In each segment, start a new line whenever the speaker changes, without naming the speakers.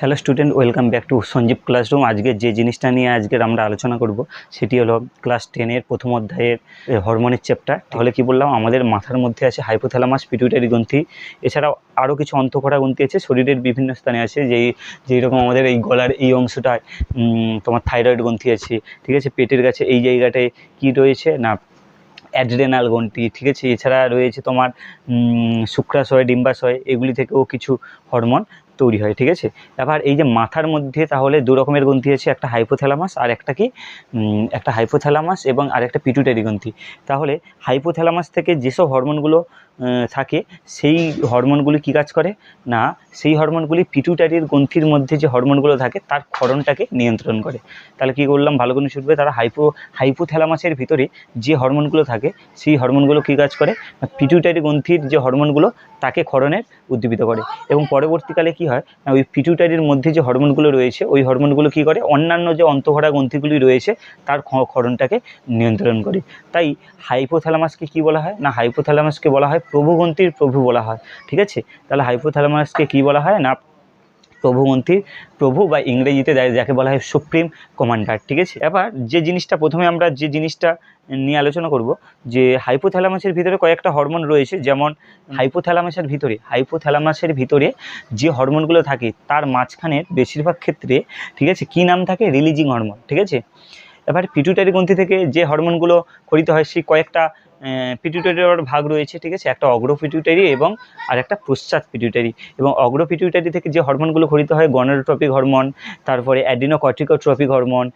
Hello student welcome back to Sanjeev classroom আজকে যে জিনিসটা নিয়ে আজকের আমরা আলোচনা করব, সেটি হলো ক্লাস টেনের প্রথম অধ্যায়ের হরমোনের চ্যাপ্টার তাহলে কি বললাম, আমাদের মাথার মধ্যে আছে হাইপোথ্যালামাস পিটুইটারি গ্রন্থি। এছাড়াও আরও কিছু অন্তঃকরা গ্রন্থি আছে, শরীরের বিভিন্ন স্থানে আছে, যেই যেই রকম আমাদের এই গলার এই অংশটায় তোমার থাইরয়েড গ্রন্থি আছে, ঠিক আছে? পেটের কাছে এই জায়গাটায় কি রয়েছে না অ্যাড্রেনাল গ্রন্থি, ঠিক আছে? এছাড়া রয়েছে তোমার শুক্রাশয়, ডিম্বাশয়, এগুলি থেকেও কিছু হরমোন তৈরি হয়, ঠিক আছে? এবার এই যে মাথার মধ্যে তাহলে দু রকমের গ্রন্থি আছে, একটা হাইপোথ্যালামাস আর একটা কি? একটা হাইপোথ্যালামাস এবং আর একটা পিটুটারি গ্রন্থি। তাহলে হাইপোথ্যালামাস থেকে যেসব হরমোনগুলো থাকে, সেই হরমোনগুলি কী কাজ করে? না, সেই হরমোনগুলি পিটুইটারির গ্রন্থির মধ্যে যে হরমোনগুলো থাকে, তার ক্ষরণটাকে নিয়ন্ত্রণ করে। তাহলে কী করলাম? ভালো করে শুনবে, তারা হাইপো হাইপোথ্যালামাসের ভিতরে যে হরমোনগুলো থাকে, সেই হরমোনগুলো কী কাজ করে? না পিটুইটারি গ্রন্থির যে হরমোনগুলো তাকে ক্ষরণের উদ্দীপিত করে। এবং পরবর্তীকালে কি হয়? না, ওই পিটুইটারির মধ্যে যে হরমোনগুলো রয়েছে, ওই হরমোনগুলো কী করে? অন্যান্য যে অন্তঃকরা গ্রন্থিগুলি রয়েছে, তার ক্ষরণটাকে নিয়ন্ত্রণ করে। তাই হাইপোথ্যালামাসকে কি বলা হয়? না হাইপোথ্যালামাসকে বলা হয় প্রভুগ্রন্থির প্রভু বলা হয়, ঠিক আছে? তাহলে হাইপোথ্যালামাসকে কি বলা হয় না? প্রভুগ্রন্থির প্রভু বা ইংরেজিতে যাকে বলা হয় সুপ্রিম কমান্ডার ঠিক আছে? এবার যে জিনিসটা প্রথমে আমরা যে জিনিসটা নিয়ে আলোচনা করব, যে হাইপোথ্যালামাসের ভিতরে কয়েকটা হরমোন রয়েছে, যেমন হাইপোথ্যালামাসের ভিতরে হাইপোথ্যালামাসের ভিতরে যে হরমোনগুলো থাকে, তার মাঝখানের বেশিরভাগ ক্ষেত্রে, ঠিক আছে? কী নাম থাকে? রিলিজিং হরমোন ঠিক আছে? এবার পিটুইটারি গ্রন্থি থেকে যে হরমোনগুলো খরিত হয়, সেই কয়েকটা পিটুইটারির ভাগ রয়েছে, ঠিক আছে? একটা অগ্র পিটুইটারি এবং আর একটা পশ্চাৎ পিটুইটারি এবং অগ্র পিটুইটারি থেকে যে হরমোনগুলো খরিত হয় গনাডোট্রপিক হরমোন তারপরে অ্যাডিনোকর্টিকোট্রপিক হরমোন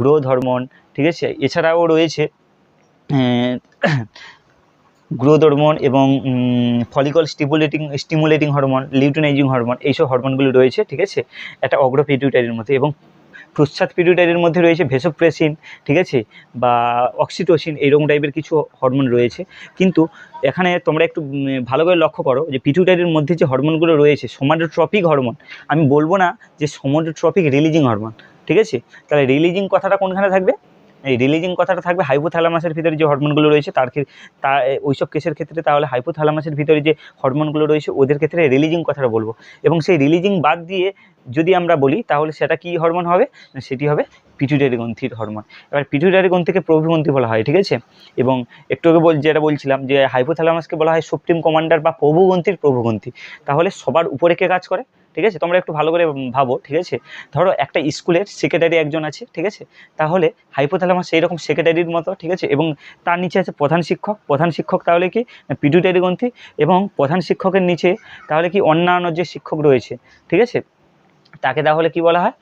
গ্রোথ হরমোন ঠিক আছে? এছাড়াও রয়েছে গ্রোথ হরমোন এবং follicle stimulating stimulating hormone luteinizing hormone এইসব হরমোনগুলো রয়েছে, ঠিক আছে? একটা অগ্র পিটুইটারির মধ্যে এবং প্রচ্ছাদ পিটুইটারির মধ্যে রয়েছে ভেসোপ্রেসিন, ঠিক আছে? বা অক্সিটোসিন, এইরকম টাইপের কিছু হরমোন রয়েছে। কিন্তু এখানে তোমরা একটু ভালো করে লক্ষ্য করো যে পিটুইটারির মধ্যে যে হরমোনগুলো রয়েছে সমাডোট্রপিক হরমোন আমি বলব না যে সমাডোট্রপিক রিলিজিং হরমোন ঠিক আছে? তাহলে রিলিজিং কথাটা কোনখানে থাকবে? এই রিলিজিং কথাটা থাকবে হাইপোথ্যালামাসের ভিতরে যে হরমোনগুলো রয়েছে, তার তা ওইসব কেসের ক্ষেত্রে তাহলে হাইপোথ্যালামাসের ভিতরে যে হরমোনগুলো রয়েছে, ওদের ক্ষেত্রে রিলিজিং কথাটা বলব। এবং সেই রিলিজিং বাদ দিয়ে যদি আমরা বলি, তাহলে সেটা কি হরমোন হবে? সেটি হবে পিটুইটারি গ্রন্থির হরমোন এবার পিটুইটারি গ্রন্থিকে প্রভুগ্রন্থি বলা হয়, ঠিক আছে? এবং একটু আগে বল যেটা বলছিলাম যে হাইপোথ্যালামাসকে বলা হয় সুপ্রিম কমান্ডার বা প্রভুগ্রন্থির প্রভুগ্রন্থি তাহলে সবার উপরে কে কাজ করে? ঠিক আছে? তোমরা একটু ভালো করে ভাবো, ঠিক আছে? ধরো একটা স্কুলের সেক্রেটারি একজন আছে, ঠিক আছে? তাহলে হাইপোথ্যালামাস সেই রকম সেক্রেটারির মতো, ঠিক আছে? এবং তার নিচে আছে প্রধান শিক্ষক। প্রধান শিক্ষক তাহলে কি? পিটুইটারি গ্রন্থি। এবং প্রধান শিক্ষকের নিচে তাহলে কি অন্যান্য যে শিক্ষক রয়েছে, ঠিক আছে? তাকে তাহলে কি বলা হয়?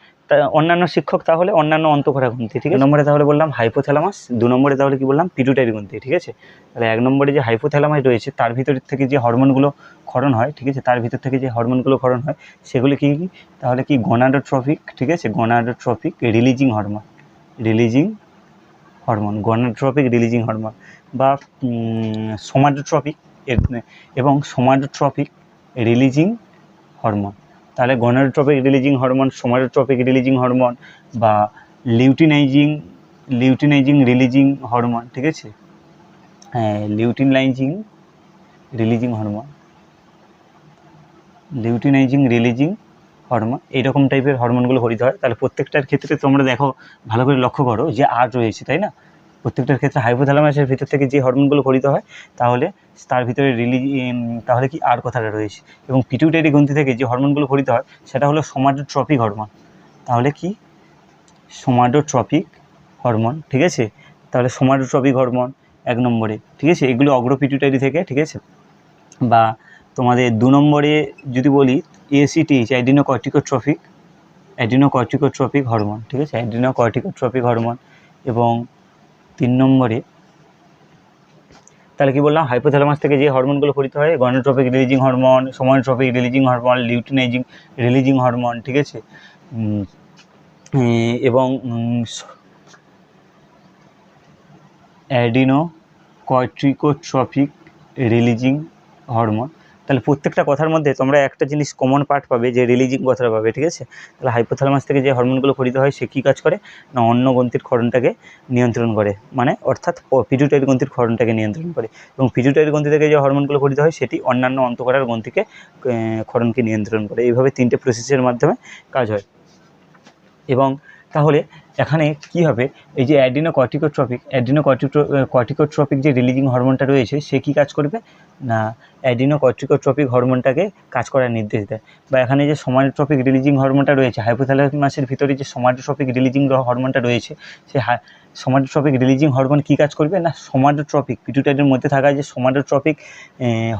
অন্যান্য শিক্ষক তাহলে অন্যান্য অন্তঃকরা গ্রন্থি ঠিক আছে? নম্বরে তাহলে বললাম হাইপোথ্যালামাস দু নম্বরে তাহলে কি বললাম? পিটুইটারি গ্রন্থি ঠিক আছে? তাহলে এক নম্বরে যে হাইপোথ্যালামাস রয়েছে তার ভিতর থেকে যে হরমোনগুলো ক্ষরণ হয় ঠিক আছে? তার ভিতর থেকে যে হরমোনগুলো ক্ষরণ হয় সেগুলি কি কি? তাহলে কি গনাডোট্রপিক ঠিক আছে? Gonadotropic releasing hormone releasing hormone gonadotropic releasing hormone বা সোমাডোট্রপিক এবং সোমাডোট্রপিক রিলিজিং হরমোন তাহলে gonadotropic releasing hormone somatotropic releasing hormone বা লিউটিনাইজিং লিউটিনাইজিং রিলিজিং হরমোন ঠিক আছে? হ্যাঁ luteinizing releasing hormone luteinizing releasing hormone এইরকম টাইপের হরমোনগুলো হরিত হয়। তাহলে প্রত্যেকটার ক্ষেত্রে তোমরা দেখো, ভালো করে লক্ষ্য করো যে আর রয়েছে, তাই না? প্রত্যেকটার ক্ষেত্রে হাইপোথ্যালামাসের ভিতর থেকে যে হরমোনগুলো খরিত হয়, তাহলে তার ভিতরে রিলি তাহলে কি আর কথাটা রয়েছে? এবং পিটুইটারি গ্রন্থি থেকে যে হরমোনগুলো খরিত হয়, সেটা হলো সোমাটোট্রপিক হরমোন তাহলে কি? সোমাটোট্রপিক হরমোন ঠিক আছে? তাহলে সোমাটোট্রপিক হরমোন এক নম্বরে, ঠিক আছে? এগুলো অগ্র পিটুইটারি থেকে, ঠিক আছে? বা তোমাদের দু নম্বরে যদি বলি এসিটিএইচ অ্যাডিনোকর্টিকোট্রপিক অ্যাডিনোকর্টিকোট্রপিক হরমোন ঠিক আছে? অ্যাডিনোকর্টিকোট্রপিক হরমোন এবং তিন নম্বরে, তাহলে কি বললাম? হাইপোথ্যালামাস থেকে যে হরমোনগুলো খরিত হয় gonadotropic releasing hormone somatotropic releasing hormone luteinizing releasing hormone ঠিক আছে? এবং অ্যাডিনো কর্টিকোট্রপিক রিলিজিং হরমোন তাহলে প্রত্যেকটা কথার মধ্যে তোমরা একটা জিনিস কমন পার্ট পাবে, যে রিলিজিং কথাটা পাবে, ঠিক আছে? তাহলে হাইপোথ্যালামাস থেকে যে হরমোনগুলো খরিত হয়, সে কী কাজ করে? না, অন্য গ্রন্থির ক্ষরণটাকে নিয়ন্ত্রণ করে। মানে অর্থাৎ পিটুটারি গ্রন্থির ক্ষরণটাকে নিয়ন্ত্রণ করে। এবং পিটুটারি গ্রন্থি থেকে যে হরমোনগুলো খরিত হয়, সেটি অন্যান্য অন্তঃকরার গ্রন্থিকে ক্ষরণকে নিয়ন্ত্রণ করে। এইভাবে তিনটে প্রসেসের মাধ্যমে কাজ হয়। এবং তাহলে এখানে কি হবে? এই যে অ্যাডিনো কর্টিকোট্রপিক অ্যাডিনো কর্টিকোট্রপিক যে রিলিজিং হরমোনটা রয়েছে, সে কি কাজ করবে? না অ্যাডিনো কর্টিকোট্রপিক হরমোনটাকে কাজ করার নির্দেশ দেয়। বা এখানে যে সমাটোট্রপিক রিলিজিং হরমোনটা রয়েছে হাইপোথ্যালামাসের ভিতরে যে সমাটোট্রপিক রিলিজিং হরমোনটা রয়েছে সেই সমাটোট্রপিক রিলিজিং হরমোন কী কাজ করবে? না সমাটোট্রপিক পিটুটারির মধ্যে থাকা যে সমাটোট্রপিক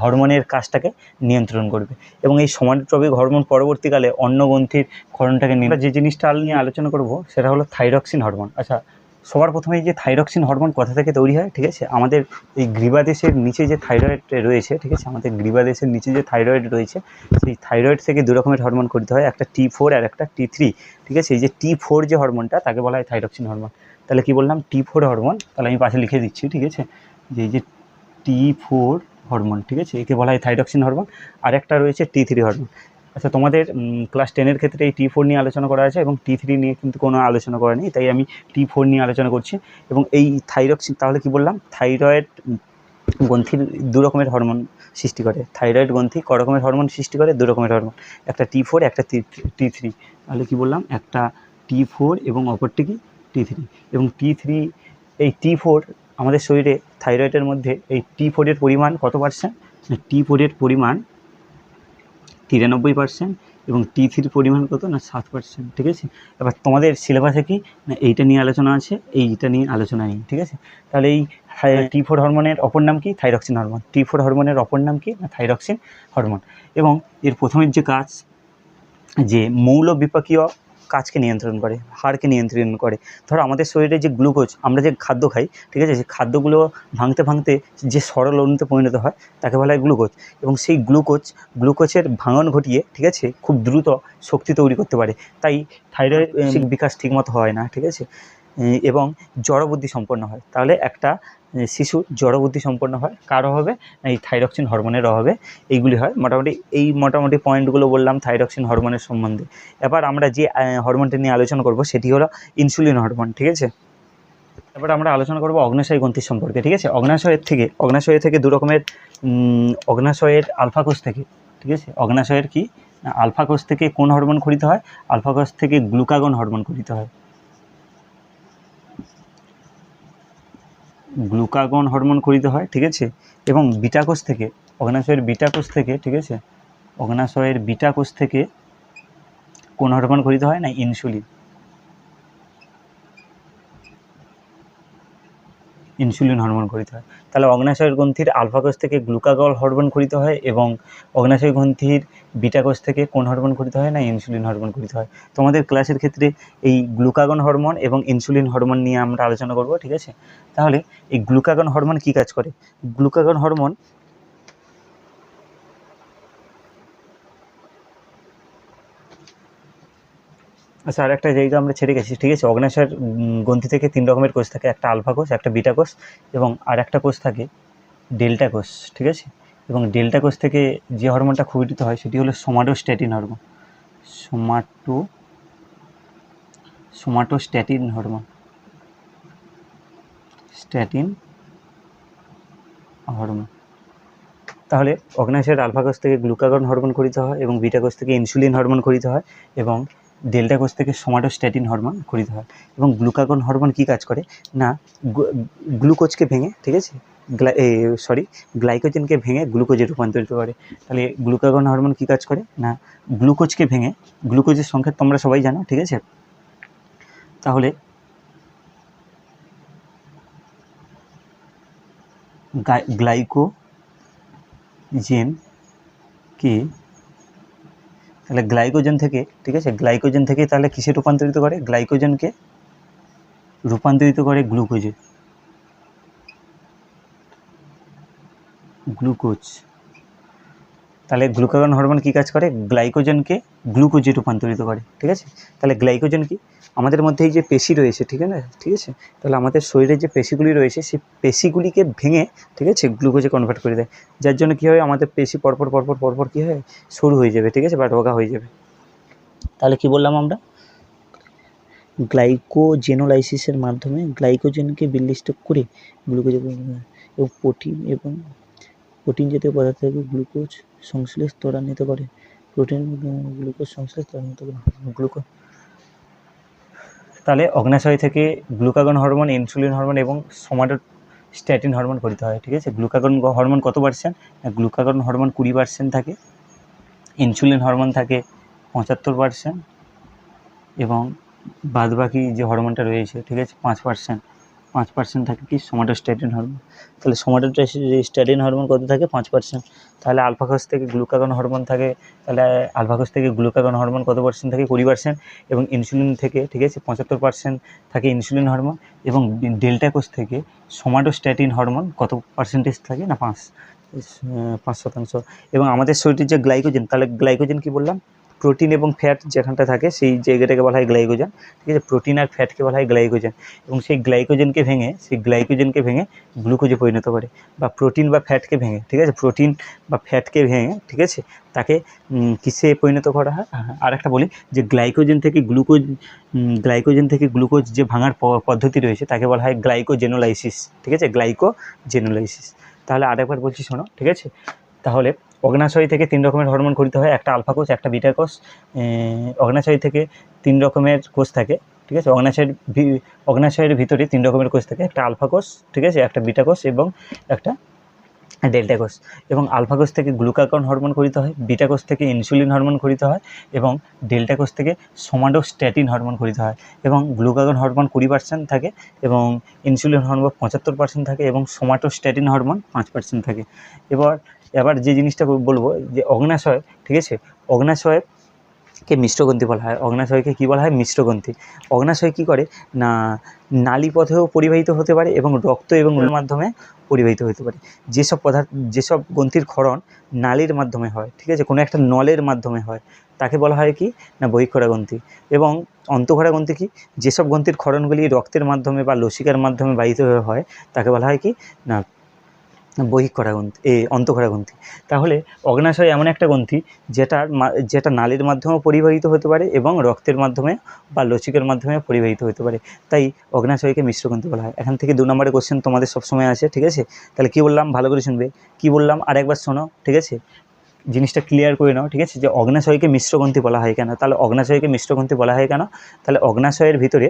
হরমোনের কাজটাকে নিয়ন্ত্রণ করবে। এবং এই সমাটোট্রপিক হরমোন পরবর্তীকালে অন্য গ্রন্থির ক্ষরণটাকে নিয়ে যে জিনিসটা নিয়ে আলোচনা করব, সেটা হলো থাইরক্সিন হরমোন আচ্ছা সবার প্রথমে যে থাইরক্সিন হরমোন কোথা থেকে তৈরি হয়, ঠিক আছে? আমাদের এই গ্রীবাদেশের নিচে যে থাইরয়েড রয়েছে, ঠিক আছে? আমাদের গ্রীবাদেশের নিচে যে থাইরয়েড রয়েছে, সেই থাইরয়েড থেকে দু রকমের হরমোন করতে হয়, একটা টি ফোর আর একটা টি থ্রি ঠিক আছে? এই যে টি ফোর যে হরমোনটা তাকে বলা হয় থাইরক্সিন হরমোন তাহলে কি বললাম? টি ফোর হরমোন তাহলে আমি পাশে লিখে দিচ্ছি, ঠিক আছে? যে এই যে টি ফোর হরমোন ঠিক আছে? একে বলা হয় থাইরক্সিন হরমোন আর একটা রয়েছে টি থ্রি হরমোন আচ্ছা তোমাদের ক্লাস টেনের ক্ষেত্রে এই টি ফোর নিয়ে আলোচনা করা আছে এবং টি থ্রি নিয়ে কিন্তু কোনো আলোচনা করা নেই, তাই আমি টি ফোর নিয়ে আলোচনা করছি। এবং এই থাইরক্সিন তাহলে কি বললাম? থাইরয়েড গ্রন্থির দু রকমের হরমোন সৃষ্টি করে। থাইরয়েড গ্রন্থি ক রকমের হরমোন সৃষ্টি করে? দু রকমের হরমোন একটা টি ফোর একটা টি থ্রি তাহলে কি বললাম? একটা টি ফোর এবং অপরটি কি? টি থ্রি এবং টি থ্রি এই টি ফোর আমাদের শরীরে থাইরয়েডের মধ্যে এই টি ফোরের পরিমাণ কত পার্সেন্ট টি ফোরের পরিমাণ তিরানব্বই পার্সেন্ট এবং টি থ্রির পরিমাণ কত? না সাত পার্সেন্ট ঠিক আছে? এবার তোমাদের সিলেবাসে কি? না এইটা নিয়ে আলোচনা আছে এইটা নিয়ে আলোচনা নেই ঠিক আছে? তাহলে এই টি ফোর হরমোনের অপর নাম কি? থাইরক্সিন হরমোন টি ফোর হরমোনের অপর নাম কি? না থাইরক্সিন হরমোন এবং এর প্রথমের যে কাজ যে মৌল বিপাকীয় কাজকে নিয়ন্ত্রণ করে হাড়কে নিয়ন্ত্রণ করে। ধরো আমাদের শরীরে যে গ্লুকোজ আমরা যে খাদ্য খাই ঠিক আছে? সেই খাদ্যগুলো ভাঙতে ভাঙতে যে সরল অণুতে পরিণত হয় তাকে বলা হয় গ্লুকোজ। এবং সেই গ্লুকোজ গ্লুকোজের ভাঙন ঘটিয়ে ঠিক আছে? খুব দ্রুত শক্তি তৈরি করতে পারে। তাই থাইরয়েড বিকাশ ঠিকমতো হয় না ঠিক আছে? এবং জড়বুদ্ধি সম্পন্ন হয়। তাহলে একটা শিশু জড়বুদ্ধি সম্পন্ন হয় কার অভাবে না এই থাইরক্সিন হরমোনের অভাবে এইগুলি হয়। মোটামুটি এই মোটামুটি পয়েন্টগুলো বললাম থাইরক্সিন হরমোনের সম্বন্ধে। এবার আমরা যে হরমোনটি নিয়ে আলোচনা করব সেটি হলো ইনসুলিন হরমোন ঠিক আছে? এবার আমরা আলোচনা করব অগ্নাশয় গ্রন্থির সম্পর্কে ঠিক আছে? অগ্নাশয়ের থেকে অগ্নাশয় থেকে দু রকমের অগ্নাশয়ের আলফা কোষ থেকে ঠিক আছে? অগ্নাশয়ের কি? না, আলফা কোষ থেকে কোন হরমোন খরিত হয়? আলফা কোষ থেকে গ্লুকাগন হরমোন খরিত হয়। গ্লুকাগন হরমোন খরিতে হয়, ঠিক আছে? এবং বিটাকোষ থেকে, অগ্নাশয়ের বিটাকোষ থেকে, ঠিক আছে? অগ্নাশয়ের বিটাকোষ থেকে কোন হরমোন খরিত হয় না? ইনসুলিন ইনসুলিন হরমোন করিতে হয়। তাহলে অগ্নাশয় গ্রন্থির আলফা কোষ থেকে গ্লুকাগল হরমোন করিতে হয় এবং অগ্নাশয় গ্রন্থির বিটা কোষ থেকে কোন হরমোন খরিত হয় না ইনসুলিন হরমোন করিতে হয়। তোমাদের ক্লাসের ক্ষেত্রে এই গ্লুকাগন হরমোন এবং ইনসুলিন হরমোন নিয়ে আমরা আলোচনা করব, ঠিক আছে? তাহলে এই গ্লুকাগন হরমোন কি কাজ করে? গ্লুকাগন হরমোন আচ্ছা আর একটা জায়গা আমরা ছেড়ে গেছি, ঠিক আছে? অগ্নাশয়ের গ্রন্থি থেকে তিন রকমের কোষ থাকে, একটা আলফা কোষ, একটা বিটা কোষ এবং আর একটা কোষ থাকে ডেল্টা কোষ, ঠিক আছে? এবং ডেল্টা কোষ থেকে যে হরমোনটা ক্ষুবিত হয় সেটি হলো somatostatin hormone. Somato somatostatin hormone. Statin hormone. তাহলে অগ্নাশয়ের আলফা কোষ থেকে গ্লুকাগন হরমোন খরিত হয় এবং বিটা কোষ থেকে ইনসুলিন হরমোন খরিত হয় এবং ডেল্টা কোষ থেকে সোমাটোস্ট্যাটিন হরমোন খরিত হয়। এবং গ্লুকাগন হরমোন কী কাজ করে? না গ্লুকোজকে ভেঙে, ঠিক আছে? সরি গ্লাইকোজেনকে ভেঙে গ্লুকোজে রূপান্তরিত করে। তাহলে গ্লুকাগন হরমোন কী কাজ করে? না গ্লুকোজকে ভেঙে গ্লুকোজের সংখ্যা তোমরা সবাই জানো, ঠিক আছে? তাহলে গ্লাইকোজেন গ্লাইকোজেনকে তাহলে গ্লাইকোজেন থেকে, ঠিক আছে? গ্লাইকোজেন থেকে তাহলে কিসে রূপান্তরিত করে? গ্লাইকোজেনকে রূপান্তরিত করে গ্লুকোজে গ্লুকোজ তাহলে গ্লুকাগন হরমোন কী কাজ করে? গ্লাইকোজেনকে গ্লুকোজে রূপান্তরিত করে, ঠিক আছে? তাহলে গ্লাইকোজেন কি? আমাদের মধ্যে এই যে পেশি রয়েছে, ঠিক আছে? ঠিক আছে? তাহলে আমাদের শরীরের যে পেশিগুলি রয়েছে, সেই পেশিগুলিকে ভেঙে, ঠিক আছে গ্লুকোজে কনভার্ট করে দেয়। যার জন্য কী হয়? আমাদের পেশি পরপর পরপর পরপর কী হয়? সরু হয়ে যাবে, ঠিক আছে? বা রোগা হয়ে যাবে। তাহলে কি বললাম আমরা? গ্লাইকোজেনোলাইসিসের মাধ্যমে গ্লাইকোজেনকে বিলিষ্ট করে গ্লুকোজে এবং প্রোটিন এবং প্রোটিন জাতীয় পদার্থ থেকে গ্লুকোজ সংশ্লেষ ত্বরান্বিত করে। প্রোটিন গ্লুকোজ সংশ্লেষ ত্বরান্বিত করে। গ্লুকোজ তাহলে অগ্নাশয় থেকে গ্লুকাগন হরমোন, ইনসুলিন হরমোন এবং সোমাটোস্ট্যাটিন হরমোন করিতে হয়, ঠিক আছে? গ্লুকাগন হরমোন কত পার্সেন্ট গ্লুকাগন হরমোন কুড়ি পার্সেন্ট থাকে, ইনসুলিন হরমোন থাকে পঁচাত্তর পার্সেন্ট এবং বাদবাকি যে হরমোনটা রয়েছে, ঠিক আছে? পাঁচ পার্সেন্ট পাঁচ পার্সেন্ট থাকে কি? সোমাটোস্ট্যাটিন হরমোন তাহলে সোমাটোস্ট্যাটিন হরমোন কত থাকে? পাঁচ পার্সেন্ট তাহলে আলফাকস থেকে গ্লুকাগন হরমোন থাকে। তাহলে আলফাকস থেকে গ্লুকাগন হরমোন কত পার্সেন্ট থাকে? কুড়ি পার্সেন্ট এবং ইনসুলিন থেকে, ঠিক আছে? পঁচাত্তর পার্সেন্ট থাকে ইনসুলিন হরমোন এবং ডেল্টা কোষ থেকে সোমাটোস্ট্যাটিন হরমোন কত পার্সেন্টেজ থাকে না? পাঁচ। পাঁচ শতাংশ। এবং আমাদের শরীরের যে গ্লাইকোজেন তাহলে গ্লাইকোজেন কি বললাম? প্রোটিন এবং ফ্যাট যেখানটা থাকে, সেই জায়গাটাকে বলা হয় গ্লাইকোজেন ঠিক আছে? প্রোটিন আর ফ্যাটকে বলা হয় গ্লাইকোজেন এবং সেই গ্লাইকোজেনকে ভেঙে, সেই গ্লাইকোজেনকে ভেঙে গ্লুকোজে পরিণত করে বা প্রোটিন বা ফ্যাটকে ভেঙে, ঠিক আছে? প্রোটিন বা ফ্যাটকে ভেঙে, ঠিক আছে? তাকে কিসে পরিণত করা হয়? আর একটা বলি যে গ্লাইকোজেন থেকে গ্লুকোজ গ্লাইকোজেন থেকে গ্লুকোজ যে ভাঙার পদ্ধতি রয়েছে, তাকে বলা হয় গ্লাইকোজেনোলাইসিস ঠিক আছে? গ্লাইকোজেনোলাইসিস তাহলে আরেকবার বলছি শোনো, ঠিক আছে? তাহলে অগ্নাশয় থেকে তিন রকমের হরমোন করিতে হয়, একটা আলফা কোষ, একটা বিটা কোষ। অগ্নাশয় থেকে তিন রকমের কোষ থাকে, ঠিক আছে? অগ্নাশয়ের অগ্নাশয়ের ভিতরে তিন রকমের কোষ থাকে, একটা আলফা কোষ, ঠিক আছে? একটা বিটা কোষ এবং একটা ডেল্টা কোষ। এবং আলফা কোষ থেকে গ্লুকাগন হরমোন করিতে হয়, বিটা কোষ থেকে ইনসুলিন হরমোন করিতে হয় এবং ডেল্টা কোষ থেকে সোমাডোস্ট্যাটিন হরমোন করিতে হয়। এবং গ্লুকাগন হরমোন কুড়ি পার্সেন্ট থাকে এবং ইনসুলিন হরমোন পঁচাত্তর পার্সেন্ট থাকে এবং সোমাটোস্ট্যাটিন হরমোন পাঁচ পার্সেন্ট থাকে। এবার এবার যে জিনিসটা বলব, যে অগ্নাশয়, ঠিক আছে? অগ্নাশয় কে মিশ্রগ্রন্থি বলা হয়। অগ্নাশয়কে কী বলা হয়? মিশ্রগ্রন্থি। অগ্নাশয় কী করে? না নালী পথেও পরিবাহিত হতে পারে এবং রক্ত এবং মাধ্যমে পরিবাহিত হতে পারে। যেসব পদার্থ, যেসব গ্রন্থির ক্ষরণ নালীর মাধ্যমে হয়, ঠিক আছে? কোনো একটা নলের মাধ্যমে হয়। তাকে বলা হয় কি? না, বহিঃক্ষরা গ্রন্থি। এবং অন্তঃক্ষরা গ্রন্থি কি? যেসব গ্রন্থির ক্ষরণগুলি রক্তের মাধ্যমে বা লসিকার মাধ্যমে বাহিত হয়, তাকে বলা হয় কি? না বহিঃক্ষরা গ্রন্থি, এ অন্তঃক্ষরা গ্রন্থি। তাহলে অগ্নাশয় এমন একটা গ্রন্থি যেটার যেটা নালীর মাধ্যমেও পরিবাহিত হতে পারে এবং রক্তের মাধ্যমে বা লচিকের মাধ্যমে পরিবাহিত হতে পারে। তাই অগ্নাশয়কে মিশ্রগ্রন্থি বলা হয়। এখান থেকে দু নম্বরের কোশ্চেন তোমাদের সবসময় আছে ঠিক আছে? তাহলে কী বললাম? ভালো করে শুনবে। কী বললাম? আরেকবার শোনো, ঠিক আছে? জিনিসটা ক্লিয়ার করে নাও, ঠিক আছে? যে অগ্নাশয়কে মিশ্রগ্রন্থি বলা হয় কেন? তাহলে অগ্নাশয়কে মিশ্রগ্রন্থি বলা হয় কেন? তাহলে অগ্নাশয়ের ভিতরে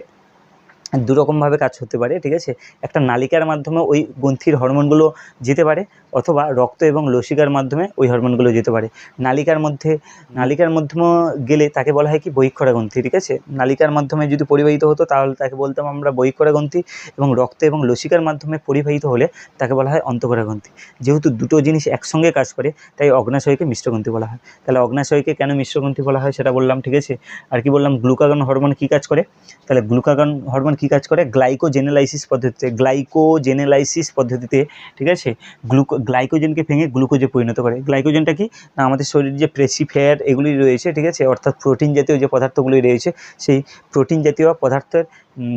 দুরকমভাবে কাজ হতে পারে, ঠিক আছে? একটা নালিকার মাধ্যমে ওই গ্রন্থির হরমোনগুলো যেতে পারে, অথবা রক্ত এবং লসিকার মাধ্যমে ওই হরমোনগুলো যেতে পারে। নালিকার মধ্যে, নালিকার মাধ্যমে গেলে তাকে বলা হয় কি? বহিঃক্ষরা গ্রন্থি, ঠিক আছে? নালিকার মাধ্যমে যদি পরিবাহিত হতো, তাহলে তাকে বলতাম আমরা বহিঃক্ষরা গ্রন্থি এবং রক্ত এবং লসিকার মাধ্যমে পরিবাহিত হলে তাকে বলা হয় অন্তঃক্ষরা গ্রন্থি। যেহেতু দুটো জিনিস একসঙ্গে কাজ করে, তাই অগ্নাশয়কে মিশ্রগ্রন্থি বলা হয়। তাহলে অগ্নাশয়কে কেন মিশ্রগ্রন্থি বলা হয় সেটা বললাম, ঠিক আছে? আর কি বললাম? গ্লুকাগন হরমোন কী কাজ করে? তাহলে গ্লুকাগন হরমোন কী কাজ করে? গ্লাইকোজেনেলাইসিস পদ্ধতিতে গ্লাইকোজেনেলাইসিস পদ্ধতিতে, ঠিক আছে? গ্লুকো, গ্লাইকোজেনকে ভেঙে গ্লুকোজে পরিণত করে। গ্লাইকোজেনটা কি? না, আমাদের শরীরে যে পেশি ফ্যাট এগুলি রয়েছে, ঠিক আছে? অর্থাৎ প্রোটিন জাতীয় যে পদার্থগুলি রয়েছে, সেই প্রোটিন জাতীয় পদার্থের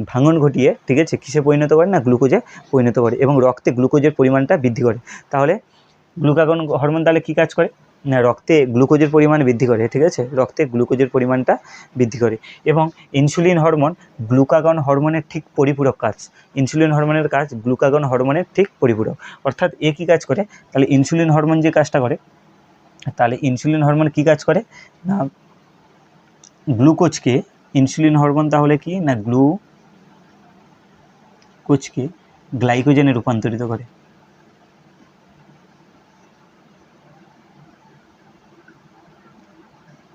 ভাঙন ঘটিয়ে, ঠিক আছে? কিসে পরিণত করে? না, গ্লুকোজে পরিণত করে এবং রক্তে গ্লুকোজের পরিমাণটা বৃদ্ধি করে। তাহলে গ্লুকাগন হরমোন তাহলে কী কাজ করে? রক্তে গ্লুকোজের পরিমাণ বৃদ্ধি করে, ঠিক আছে? রক্তে গ্লুকোজের পরিমাণটা বৃদ্ধি করে। এবং ইনসুলিন হরমোন গ্লুকাগন হরমোনের ঠিক পরিপূরক কাজ। ইনসুলিন হরমোনের কাজ গ্লুকাগন হরমোনের ঠিক পরিপূরক। অর্থাৎ এ কী কাজ করে? তাহলে ইনসুলিন হরমোন যে কাজটা করে, তাহলে ইনসুলিন হরমোন কী কাজ করে? না গ্লুকোজকে ইনসুলিন হরমোন তাহলে কি? না গ্লুকোজকে গ্লাইকোজেনে রূপান্তরিত করে।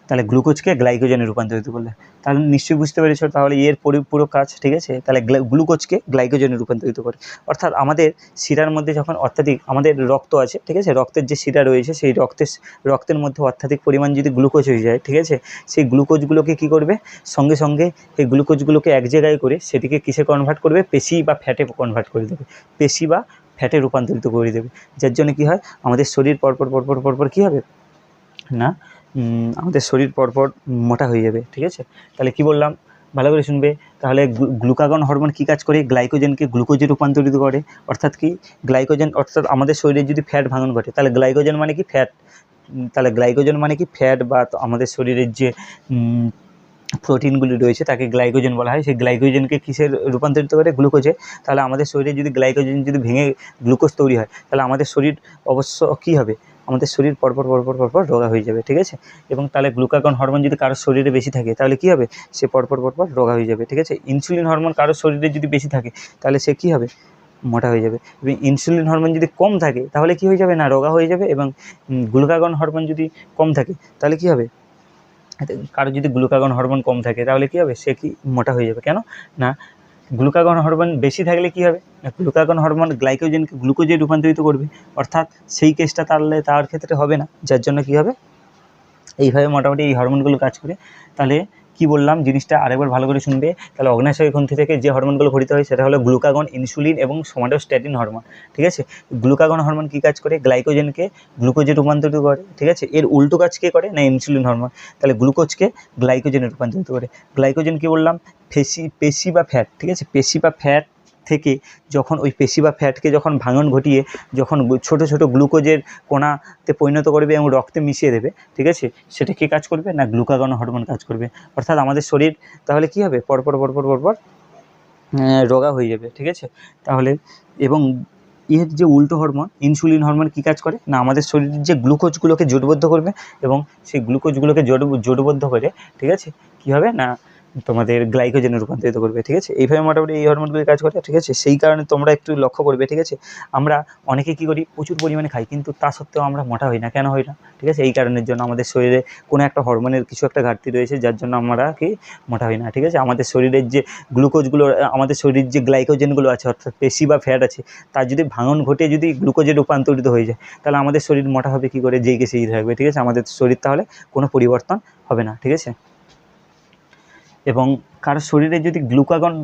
তাহলে গ্লুকোজকে গ্লাইকোজেনে রূপান্তরিত করলে। তাহলে নিশ্চয়ই বুঝতে পেরেছ, তাহলে এর পরিপূরক কাজ, ঠিক আছে? তাহলে গ্লা- গ্লুকোজকে গ্লাইকোজেনে রূপান্তরিত করে। অর্থাৎ আমাদের শিরার মধ্যে যখন অত্যাধিক, আমাদের রক্ত আছে, ঠিক আছে? রক্তের যে শিরা রয়েছে, সেই রক্তের রক্তের মধ্যে অত্যাধিক পরিমাণ যদি গ্লুকোজ হয়ে যায়, ঠিক আছে? সেই গ্লুকোজগুলোকে কী করবে? সঙ্গে সঙ্গে এই গ্লুকোজগুলোকে এক জায়গায় করে সেটিকে কিসে কনভার্ট করবে? পেশি বা ফ্যাটে কনভার্ট করে দেবে। পেশি বা ফ্যাটে রূপান্তরিত করে দেবে। যার জন্য কী হয়? আমাদের শরীর পরপর পরপর পরপর কী হবে? না? আমাদের শরীর পরপর মোটা হয়ে যাবে, ঠিক আছে? তাহলে কি বললাম? ভালো করে শুনবে, তাহলে গ্লুকাগন হরমোন কী কাজ করে? গ্লাইকোজেনকে গ্লুকোজে রূপান্তরিত করে। অর্থাৎ কি? গ্লাইকোজেন, অর্থাৎ আমাদের শরীরে যদি ফ্যাট ভাঙন ঘটে, তাহলে গ্লাইকোজেন মানে কি? ফ্যাট। তাহলে গ্লাইকোজেন মানে কি? ফ্যাট বা আমাদের শরীরের যে প্রোটিনগুলি রয়েছে, তাকে গ্লাইকোজেন বলা হয়। সেই গ্লাইকোজেনকে কিসের রূপান্তরিত করে? গ্লুকোজে। তাহলে আমাদের শরীরে যদি গ্লাইকোজেন যদি ভেঙে গ্লুকোজ তৈরি হয়, তাহলে আমাদের শরীর অবশ্য কী হবে? আমাদের শরীর পরপর পরপর পরপর রোগা হয়ে যাবে, ঠিক আছে? এবং তাহলে গ্লুকাগন হরমোন যদি কারোর শরীরে বেশি থাকে, তাহলে কী হবে? সে পরপর পরপর রোগা হয়ে যাবে, ঠিক আছে? ইনসুলিন হরমোন কারোর শরীরে যদি বেশি থাকে, তাহলে সে কী হবে? মোটা হয়ে যাবে। এবং ইনসুলিন হরমোন যদি কম থাকে, তাহলে কী হয়ে যাবে না? রোগা হয়ে যাবে এবং গ্লুকাগন হরমোন যদি কম থাকে, তাহলে কী হবে? কারও যদি গ্লুকাগন হরমোন কম থাকে, তাহলে কী হবে? সে কি মোটা হয়ে যাবে। কেন? না গ্লুকাগন হরমোন বেশি থাকলে কি হবে? না, গ্লুকাগন হরমোন গ্লাইকোজেনকে, গ্লুকোজে রূপান্তরিত করবে। অর্থাৎ সেই কেসটা তাহলে তার ক্ষেত্রে হবে না। যার জন্য কি হবে? এইভাবে মোটামুটি এই হরমোনগুলো কাজ করে। তাহলে কি বললাম? জিনিসটা আরেকবার ভালো করে শুনবে। তাহলে অগ্নাশয় গ্রন্থি থেকে যে হরমোনগুলো ঘটিত হয়, সেটা হলো গ্লুকাগন, ইনসুলিন এবং সোমাটোস্ট্যাটিন হরমোন। ঠিক আছে? গ্লুকাগন হরমোন কী কাজ করে? গ্লাইকোজেনকে গ্লুকোজে রূপান্তরিত করে। ঠিক আছে? এর উল্টো কাজ কে করে? না, ইনসুলিন হরমোন। তাহলে গ্লুকোজকে গ্লাইকোজেনে রূপান্তরিত করে। গ্লাইকোজেন কি বললাম? পেশি পেশি বা ফ্যাট। ঠিক আছে? পেশি বা ফ্যাট থেকে যখন ওই পেশি বা ফ্যাটকে যখন ভাঙন ঘটিয়ে যখন ছোট ছোট গ্লুকোজের কোনাতে পরিণত করবে এবং রক্তে মিশিয়ে দেবে, ঠিক আছে? সেটা কী কাজ করবে না গ্লুকাগন হরমোন কাজ করবে? অর্থাৎ আমাদের শরীর তাহলে কী হবে? পরপর পরপর পরপর রোগা হয়ে যাবে, ঠিক আছে? তাহলে এবং এর যে উল্টো হরমোন, ইনসুলিন হরমোন কী কাজ করে? না, আমাদের শরীরের যে গ্লুকোজগুলোকে জোটবদ্ধ করবে এবং সেই গ্লুকোজগুলোকে জোট জোটবদ্ধ করে, ঠিক আছে? কী হবে? না তোমাদের গ্লাইকোজেনে রূপান্তরিত করবে, ঠিক আছে? এইভাবে মোটামুটি এই হরমোনগুলি কাজ করে, ঠিক আছে? সেই কারণে তোমরা একটু লক্ষ্য করবে, ঠিক আছে? আমরা অনেকে কী করি, প্রচুর পরিমাণে খাই, কিন্তু তা সত্ত্বেও আমরা মোটা হই না। কেন হই না? ঠিক আছে? এই কারণের জন্য আমাদের শরীরে কোনো একটা হরমোনের কিছু একটা ঘাটতি রয়েছে, যার জন্য আমরা কি মোটা হই না, ঠিক আছে? আমাদের শরীরের যে গ্লুকোজগুলো আমাদের শরীরের যে গ্লাইকোজেনগুলো আছে, অর্থাৎ পেশি বা ফ্যাট আছে, তার যদি ভাঙন ঘটে, যদি গ্লুকোজে রূপান্তরিত হয়ে যায়, তাহলে আমাদের শরীর মোটা হবে কী করে? যেই কে সেই থাকবে, ঠিক আছে? আমাদের শরীর তাহলে কোনো পরিবর্তন হবে না, ঠিক আছে? এবং কারোর শরীরে যদি গ্লুকাগন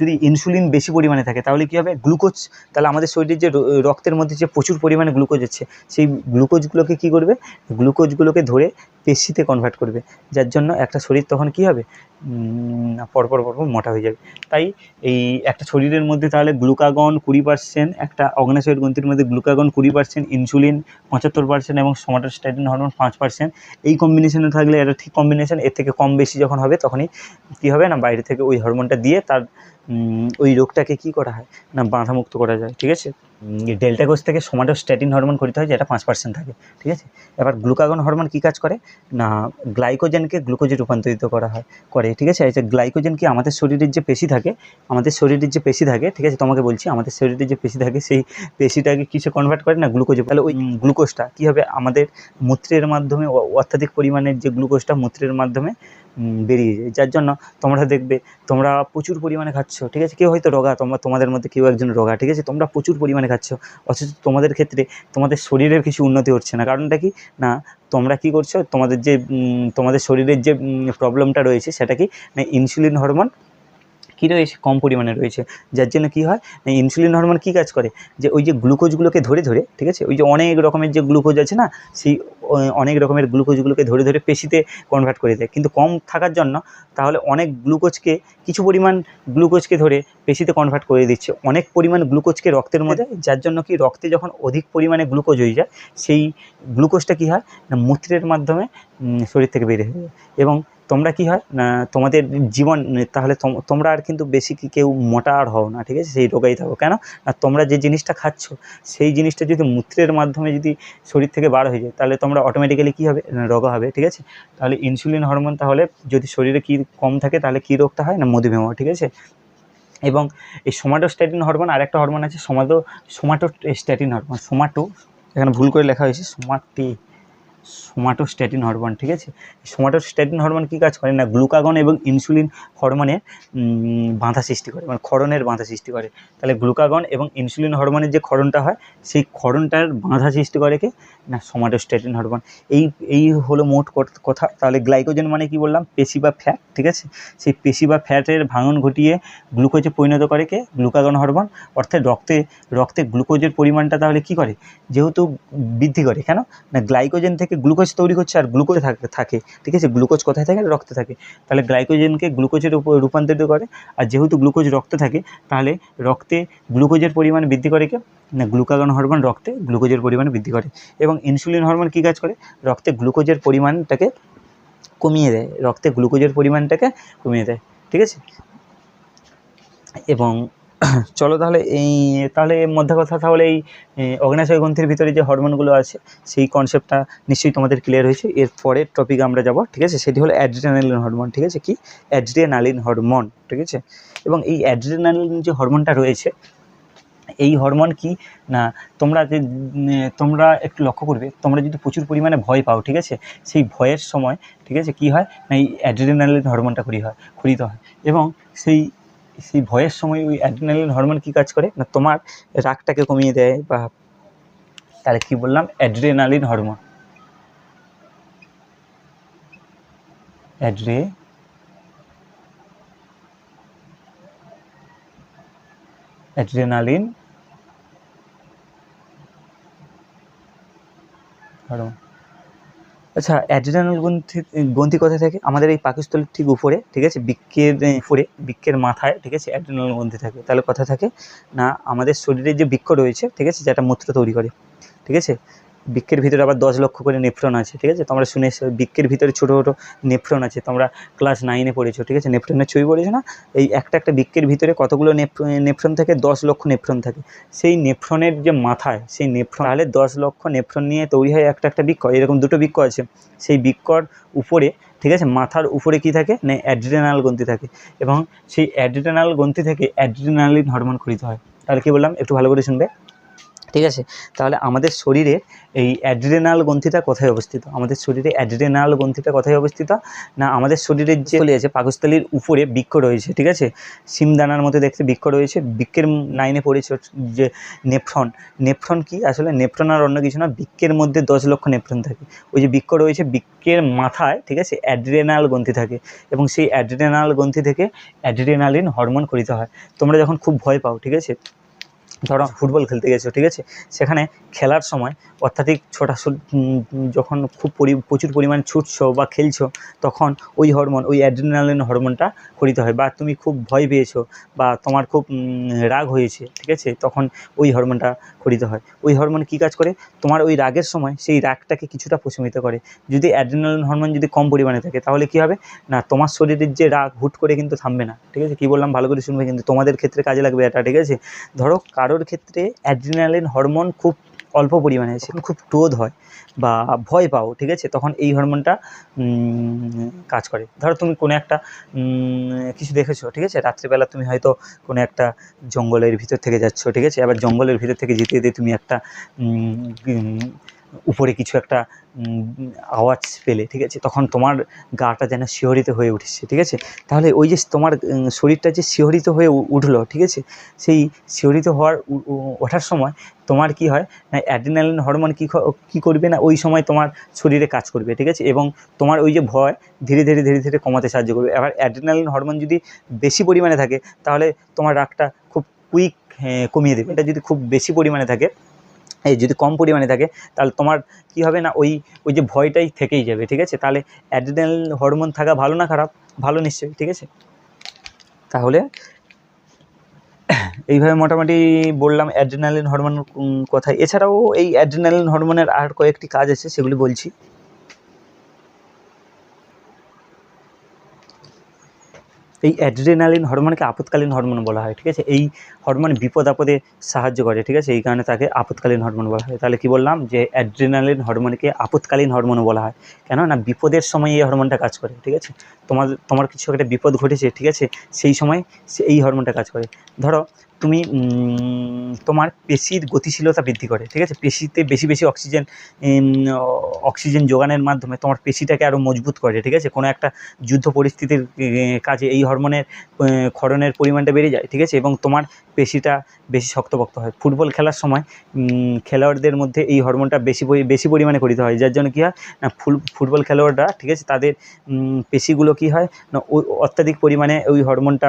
যদি ইনসুলিন বেশি পরিমাণে থাকে, তাহলে কী হবে? গ্লুকোজ, তাহলে আমাদের শরীরের যে রক্তের মধ্যে যে প্রচুর পরিমাণে গ্লুকোজ আছে, সেই গ্লুকোজগুলোকে কী করবে? গ্লুকোজগুলোকে ধরে পেশিতে কনভার্ট করবে। যার জন্য একটা শরীর তখন কী হবে? পরপর পরপর মোটা হয়ে যাবে। তাই এই একটা শরীরের মধ্যে তাহলে গ্লুকাগন কুড়ি পার্সেন্ট একটা অগ্নাশয়ের গ্রন্থির মধ্যে গ্লুকাগন কুড়ি পার্সেন্ট ইনসুলিন পঁচাত্তর পার্সেন্ট এবং সোমাটোস্ট্যাটিন হরমোন পাঁচ পার্সেন্ট এই কম্বিনেশনে থাকলে এটা ঠিক কম্বিনেশন এর থেকে কম বেশি যখন হবে, তখনই কী হবে না? বাইরে থেকে ওই হরমোনটা দিয়ে তার ওই রোগটাকে কী করা হয়? না বাধামুক্ত করা যায়, ঠিক আছে? ডেল্টা কোষ থেকে সোমাটোস্ট্যাটিন হরমোন করিতে হয়, যেটা পাঁচ পার্সেন্ট থাকে, ঠিক আছে? এবার গ্লুকাগন হরমোন কী কাজ করে? না গ্লাইকোজেনকে গ্লুকোজে রূপান্তরিত করা হয়, করে, ঠিক আছে? এই যে গ্লাইকোজেন কি আমাদের শরীরের যে পেশি থাকে, আমাদের শরীরের যে পেশি থাকে, ঠিক আছে? তোমাকে বলছি, আমাদের শরীরের যে পেশি থাকে, সেই পেশিটাকে কিছু কনভার্ট করে না গ্লুকোজে তাহলে ওই গ্লুকোজটা কী হবে? আমাদের মূত্রের মাধ্যমে অত্যাধিক পরিমাণের যে গ্লুকোজটা মূত্রের মাধ্যমে বেরিয়ে যায়। যার জন্য তোমরা দেখবে, তোমরা প্রচুর পরিমাণে খাচ্ছ, ঠিক আছে? কেউ হয়তো রোগা, তোমরা, তোমাদের মধ্যে কেউ একজন রোগা, ঠিক আছে? তোমরা প্রচুর পরিমাণে খাচ্ছ অথচ তোমাদের ক্ষেত্রে তোমাদের শরীরের কিছু উন্নতি হচ্ছে না। কারণটা কি? না, তোমরা কি করছ? তোমাদের যে তোমাদের শরীরের যে প্রবলেমটা রয়েছে, সেটা কি? না ইনসুলিন হরমোন কী রয়েছে কম পরিমাণে রয়েছে। যার জন্য কী হয় ইনসুলিন হরমোন কী কাজ করে? যে ওই যে গ্লুকোজগুলোকে ধরে ধরে, ঠিক আছে? ওই যে অনেক রকমের যে গ্লুকোজ আছে না, সেই অনেক রকমের গ্লুকোজগুলোকে ধরে ধরে পেশিতে কনভার্ট করে দেয়। কিন্তু কম থাকার জন্য তাহলে অনেক গ্লুকোজকে, কিছু পরিমাণ গ্লুকোজকে ধরে পেশিতে কনভার্ট করে দিচ্ছে। অনেক পরিমাণ গ্লুকোজকে রক্তের মধ্যে, যার জন্য কি রক্তে যখন অধিক পরিমাণে গ্লুকোজ হয়ে যায়, সেই গ্লুকোজটা কী হয় না মূত্রের মাধ্যমে শরীর থেকে বেরিয়ে যায়। এবং তোমরা কি হয় তোমাদের জীবন, তাহলে তোম- তোমরা আর কিন্তু বেশি কি কেউ মোটা আর হও না, ঠিক আছে? সেই রোগাই থাকো। কেন? না, তোমরা যে জিনিসটা খাচ্ছ, সেই জিনিসটা যদি মূত্রের মাধ্যমে যদি শরীর থেকে বার হয়ে যায়, তাহলে তোমরা অটোমেটিক্যালি কী হবে? রোগা হবে, ঠিক আছে? তাহলে ইনসুলিন হরমোন তাহলে যদি শরীরে কী কম থাকে, তাহলে কী রোগটা হয়? না, মধুমেহ, ঠিক আছে? এবং এই সোমাটো সোমাটোস্ট্যাটিন হরমোন আরেকটা হরমোন আছে সোমাটো সোমাটোস্ট্যাটিন হরমোন সোমাটো এখানে ভুল করে লেখা হয়েছে সোমাটি সোমাটোস্ট্যাটিন হরমোন ঠিক আছে? সোমাটোস্ট্যাটিন হরমোন কী কাজ করে না? গ্লুকাগন এবং ইনসুলিন হরমোনের বাঁধা সৃষ্টি করে মানে ক্ষরণের বাঁধা সৃষ্টি করে। তাহলে গ্লুকাগন এবং ইনসুলিন হরমোনের যে ক্ষরণটা হয়, সেই ক্ষরণটার বাঁধা সৃষ্টি করে কে? না সোমাটোস্ট্যাটিন হরমোন এই এই হলো মোট কথা। তাহলে গ্লাইকোজেন মানে কি বললাম? পেশি বা ফ্যাট ঠিক আছে? সেই পেশি বা ফ্যাটের ভাঙন ঘটিয়ে গ্লুকোজে পরিণত করে কে? গ্লুকাগন হরমোন অর্থাৎ রক্তে রক্তে গ্লুকোজের পরিমাণটা তাহলে কি করে? যেহেতু বৃদ্ধি করে, কেন? না গ্লাইকোজেন থেকে গ্লুকোজ গ্লুকোজ তৈরি করছে আর গ্লুকোজ থাকে থাকে। ঠিক আছে? গ্লুকোজ কোথায় থাকে? রক্তে থাকে। তাহলে গ্লাইকোজেনকে গ্লুকোজের উপর রূপান্তরিত করে। আর যেহেতু গ্লুকোজ রক্তে থাকে, তাহলে রক্তে গ্লুকোজের পরিমাণ বৃদ্ধি করে কে? না, গ্লুকাগন হরমোন রক্তে গ্লুকোজের পরিমাণ বৃদ্ধি করে। এবং ইনসুলিন হরমোন কী কাজ করে? রক্তে গ্লুকোজের পরিমাণটাকে কমিয়ে দেয়। রক্তে গ্লুকোজের পরিমাণটাকে কমিয়ে দেয়। ঠিক আছে? এবং চলো তাহলে এই তাহলে মধ্যে কথা তাহলে এই এ, অগ্ন্যাশয় গ্রন্থির ভিতরে যে হরমোনগুলো আছে সেই কনসেপ্টটা নিশ্চয়ই তোমাদের ক্লিয়ার হয়েছে। এর পরের টপিকে আমরা যাব ঠিক আছে? সেটি হলো অ্যাড্রেনালিন হরমোন ঠিক আছে? কি? অ্যাড্রিনালিন হরমোন ঠিক আছে? এবং এই অ্যাড্রিনালিন যে হরমোনটা রয়েছে এই হরমোন কি? না তোমরা যে তোমরা একটু লক্ষ্য করবে তোমরা যদি প্রচুর পরিমাণে ভয় পাও ঠিক আছে? সেই ভয়ের সময় ঠিক আছে? কি হয়? না এই অ্যাড্রিনালিন হরমোনটা ক্ষরি হয় ক্ষরিত হয়। এবং সেই সেই ভয়ের সময় ওই অ্যাড্রিনালিন হরমোন কী কাজ করে? না তোমার রাগটাকে কমিয়ে দেয় বা তাহলে কি বললাম? Adrenaline hormone adre adrenaline hormone আচ্ছা অ্যাড্রিনাল গ্রন্থি গ্রন্থি কোথায় থাকে? আমাদের এই পাকস্থলীর ঠিক উপরে, ঠিক আছে? বৃক্ষের উপরে বৃক্ষের মাথায়, ঠিক আছে? অ্যাড্রিনাল গ্রন্থি থাকে। তাহলে কথা থাকে, না, আমাদের শরীরে যে বৃক্ষ রয়েছে, ঠিক আছে? যেটা মূত্র তৈরি করে, ঠিক আছে? বৃক্কের ভিতরে আবার দশ লক্ষ করে নেফ্রন আছে ঠিক আছে? তোমরা শুনে এসো, বৃক্কের ভিতরে ছোটো ছোটো নেফ্রন আছে তোমরা ক্লাস নাইনে পড়েছো ঠিক আছে? নেফ্রনের ছবি পড়েছো না? এই একটা একটা বৃক্কের ভিতরে কতগুলো নেফ্রন থাকে? দশ লক্ষ নেফ্রন থাকে। সেই নেফ্রনের যে মাথায় সেই নেফ্রন তাহলে দশ লক্ষ নেফ্রন নিয়ে তৈরি হয় একটা একটা বৃক্ষ এরকম দুটো বৃক্ষ আছে। সেই বৃক্ষর উপরে ঠিক আছে? মাথার উপরে কি থাকে? না অ্যাড্রিনাল গ্রন্থি থাকে। এবং সেই অ্যাড্রিনাল গ্রন্থি থেকে অ্যাড্রিনালিন হরমোন খরিত হয়। তাহলে কী বললাম? একটু ভালো করে শুনবে। ঠিক আছে? তাহলে আমাদের শরীরে এই অ্যাড্রিনাল গ্রন্থিটা কোথায় অবস্থিত? আমাদের শরীরে অ্যাড্রিনাল গ্রন্থিটা কোথায় অবস্থিত? না, আমাদের শরীরের যে চলে আছে পাকস্থলীর উপরে বৃক্ষ রয়েছে, ঠিক আছে? সিমদানার মতো দেখতে বৃক্ষ রয়েছে। বৃক্ষের নাইনে পড়েছে যে নেফ্রন নেফ্রন কি? আসলে নেফ্রন আর অন্য কিছু না, বৃক্ষের মধ্যে দশ লক্ষ নেফ্রন থাকে। ওই যে বৃক্ষ রয়েছে, বৃক্ষের মাথায়, ঠিক আছে অ্যাড্রিনাল গ্রন্থি থাকে এবং সেই অ্যাড্রিনাল গ্রন্থি থেকে অ্যাড্রিনালিন হরমোন করিতে হয়। তোমরা যখন খুব ভয় পাও, ঠিক আছে ধরো ফুটবল খেলতে গেছো, ঠিক আছে? সেখানে খেলার সময় অত্যাধিক ছোটা যখন খুব পরি, প্রচুর পরিমাণ ছুটছো বা খেলছো, তখন ওই হরমোন, ওই অ্যাড্রিনালিন হরমোনটা করিতে হয় বা তুমি খুব ভয় পেয়েছ বা তোমার খুব রাগ হয়েছে, ঠিক আছে? তখন ওই হরমোনটা করিতে হয়। ওই হরমোন কী কাজ করে? তোমার ওই রাগের সময় সেই রাগটাকে কিছুটা প্রশমিত করে। যদি অ্যাড্রিনালিন হরমোন যদি কম পরিমাণে থাকে, তাহলে কী হবে? না, তোমার শরীরের যে রাগ হুট করে কিন্তু থামবে না, ঠিক আছে? কী বললাম? ভালো করে শুনবে কিন্তু তোমাদের ক্ষেত্রে কাজে লাগবে এটা, ঠিক আছে? ধরো কারোর ক্ষেত্রে অ্যাড্রিনালিন হরমোন খুব অল্প পরিমাণে আছে খুব ক্রোধ হয় বা ভয় পাও, ঠিক আছে? তখন এই হরমোনটা কাজ করে। ধরো তুমি কোনো একটা কিছু দেখেছ, ঠিক আছে? রাত্রিবেলা তুমি হয়তো কোনো একটা জঙ্গলের ভিতর থেকে যাচ্ছ, ঠিক আছে? আবার জঙ্গলের ভিতর থেকে যেতে যেতে তুমি একটা উপরে কিছু একটা আওয়াজ পেলে, ঠিক আছে? তখন তোমার গাটা যেন শিহরিত হয়ে উঠেছে, ঠিক আছে? তাহলে ওই যে তোমার শরীরটা যে শিহরিত হয়ে উঠল, ঠিক আছে? সেই শিহরিত হওয়ার ওঠার সময় তোমার কি হয়? না, অ্যাড্রিনালিন হরমোন কী কী করবে না ওই সময় তোমার শরীরে কাজ করবে, ঠিক আছে? এবং তোমার ওই যে ভয় ধীরে ধীরে ধীরে ধীরে কমাতে সাহায্য করবে। এবার অ্যাড্রিনালিন হরমোন যদি বেশি পরিমাণে থাকে, তাহলে তোমার রাগটা খুব কুইক কমিয়ে দেবে। এটা যদি খুব বেশি পরিমাণে থাকে এই যদি কম পরিমাণে থাকে, তাহলে তোমার কি হবে না, ওই ওই যে ভয়টাই থেকেই যাবে, ঠিক আছে? তাহলে অ্যাড্রিনাল হরমোন থাকা ভালো না খারাপ? ভালো নিশ্চয়ই, ঠিক আছে? তাহলে এইভাবে মোটামুটি বললাম অ্যাড্রিনালিন হরমোন কথা। এছাড়াও এই অ্যাড্রিনালিন হরমোনের আর কয়েকটি কাজ আছে, সেগুলি বলছি। এই অ্যাড্রেনালিন হরমোনকে আপৎকালীন হরমোন বলা হয়, ঠিক আছে? এই হরমোন বিপদ আপদে সাহায্য করে, ঠিক আছে? এই কারণে তাকে আপৎকালীন হরমোন বলা হয়। তাহলে কি বললাম? যে অ্যাড্রেনালিন হরমোনকে আপৎকালীন হরমোন বলা হয়। কেন না, বিপদের সময় এই হরমোনটা কাজ করে, ঠিক আছে? তোমার তোমার কিছু একটা বিপদ ঘটেছে, ঠিক আছে? সেই সময় এই হরমোনটা কাজ করে। ধরো তুমি তোমার পেশির গতিশীলতা বৃদ্ধি করে, ঠিক আছে? পেশিতে বেশি বেশি অক্সিজেন অক্সিজেন যোগানের মাধ্যমে তোমার পেশিটাকে আরও মজবুত করে, ঠিক আছে? কোনো একটা যুদ্ধ পরিস্থিতির কাজে এই হরমোনের ক্ষরণের পরিমাণটা বেড়ে যায়, ঠিক আছে? এবং তোমার পেশিটা বেশি শক্তপোক্ত হয়। ফুটবল খেলার সময় খেলোয়াড়দের মধ্যে এই হরমোনটা বেশি বেশি পরিমাণে করিতে হয়। যার জন্য কী হয়? না, ফুল, ফুটবল খেলোয়াড়রা, ঠিক আছে? তাদের পেশিগুলো কী হয়? না অত্যাধিক পরিমাণে ওই হরমোনটা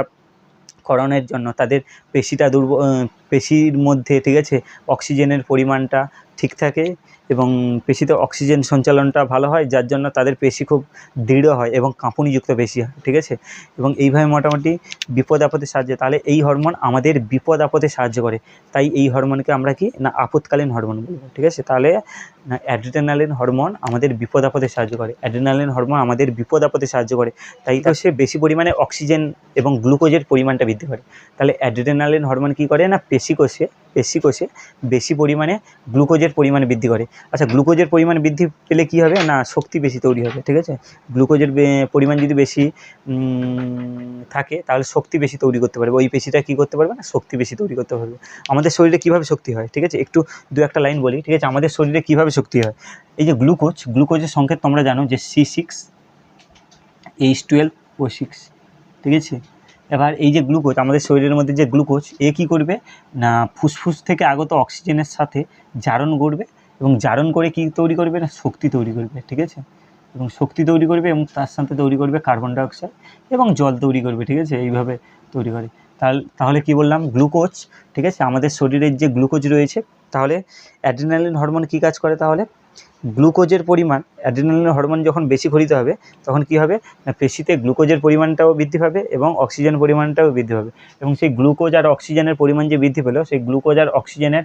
করণের জন্য তাদের পেশিটা দুর্ব আহ, পেশির মধ্যে, ঠিক আছে? অক্সিজেনের পরিমাণটা ঠিক থাকে এবং পেশিতে অক্সিজেন সঞ্চালনটা ভালো হয়, যার জন্য তাদের পেশি খুব দৃঢ় হয় এবং কাঁপুনিযুক্ত পেশি হয়, ঠিক আছে? এবং এইভাবে মোটামুটি বিপদ আপদে সাহায্য, তাহলে এই হরমোন আমাদের বিপদ আপদে সাহায্য করে। তাই এই হরমোনকে আমরা কি? না আপদকালীন হরমোন বলব ঠিক আছে? তাহলে, না, অ্যাড্রিনালিন হরমোন আমাদের বিপদ আপদে সাহায্য করে। অ্যাড্রিনালিন হরমোন আমাদের বিপদ আপদে সাহায্য করে। তাই তো সে বেশি পরিমাণে অক্সিজেন এবং গ্লুকোজের পরিমাণটা বৃদ্ধি করে। তাহলে অ্যাড্রিনালিন হরমোন কী করে? না, পেশি কোষে পেশি কোষে, বেশি পরিমাণে গ্লুকোজের পরিমাণ বৃদ্ধি করে। আচ্ছা গ্লুকোজের পরিমাণ বৃদ্ধি পেলে কী হবে? না, শক্তি বেশি তৈরি হবে, ঠিক আছে? গ্লুকোজের পরিমাণ যদি বেশি থাকে, তাহলে শক্তি বেশি তৈরি করতে পারবে। ওই পেশিটা কী করতে পারবে না? শক্তি বেশি তৈরি করতে পারবে। আমাদের শরীরে কীভাবে শক্তি হয়, ঠিক আছে? একটু দু একটা লাইন বলি, ঠিক আছে? আমাদের শরীরে কীভাবে শক্তি হয়? এই যে গ্লুকোজ, গ্লুকোজের সংকেত তোমরা জানো যে C six, H twelve O six, ঠিক আছে? এবার এই যে গ্লুকোজ আমাদের শরীরের মধ্যে যে গ্লুকোজ এ কী করবে? না, ফুসফুস থেকে আগত অক্সিজেনের সাথে জারণ করবে এবং জারণ করে কি তৈরি করবে? না, শক্তি তৈরি করবে, ঠিক আছে? এবং শক্তি তৈরি করবে এবং তার সাথে তৈরি করবে কার্বন ডাইঅক্সাইড এবং জল তৈরি করবে, ঠিক আছে? এইভাবে তৈরি করে। তাহলে কী বললাম? গ্লুকোজ ঠিক আছে? আমাদের শরীরের যে গ্লুকোজ রয়েছে, তাহলে অ্যাড্রিনালিন হরমোন কী কাজ করে তাহলে? গ্লুকোজের পরিমাণ অ্যাড্রিনালিন হরমোন যখন বেশি খরিতে হবে তখন কী হবে? না পেশিতে গ্লুকোজের পরিমাণটাও বৃদ্ধি পাবে এবং অক্সিজেন পরিমাণটাও বৃদ্ধি পাবে। এবং সেই গ্লুকোজ আর অক্সিজেনের পরিমাণ যে বৃদ্ধি পেল সেই গ্লুকোজ আর অক্সিজেনের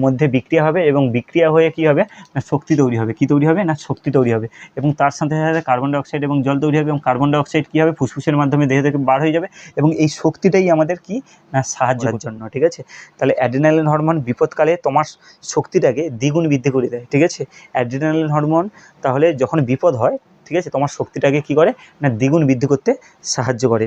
মধ্যে বিক্রিয়া হবে এবং বিক্রিয়া হয়ে কী হবে? না শক্তি তৈরি হবে। কী তৈরি হবে? না শক্তি তৈরি হবে। এবং তার সাথে সাথে কার্বন ডাইঅক্সাইড এবং জল তৈরি হবে এবং কার্বন ডাইঅক্সাইড কী হবে? ফুসফুসের মাধ্যমে দেহ থেকে বার হয়ে যাবে এবং এই শক্তিটাই আমাদের কি? না সাহায্য করার জন্য ঠিক আছে? তাহলে অ্যাড্রিনালিন হরমোন বিপদকালে তোমার শক্তিটাকে দ্বিগুণ বৃদ্ধি করে দেয়। ঠিক আছে? অ্যাড্রিনালিন হরমোন তাহলে যখন বিপদ হয়, ঠিক আছে, তোমার শক্তিটাকে কি করে? না দ্বিগুণ বৃদ্ধি করতে সাহায্য করে।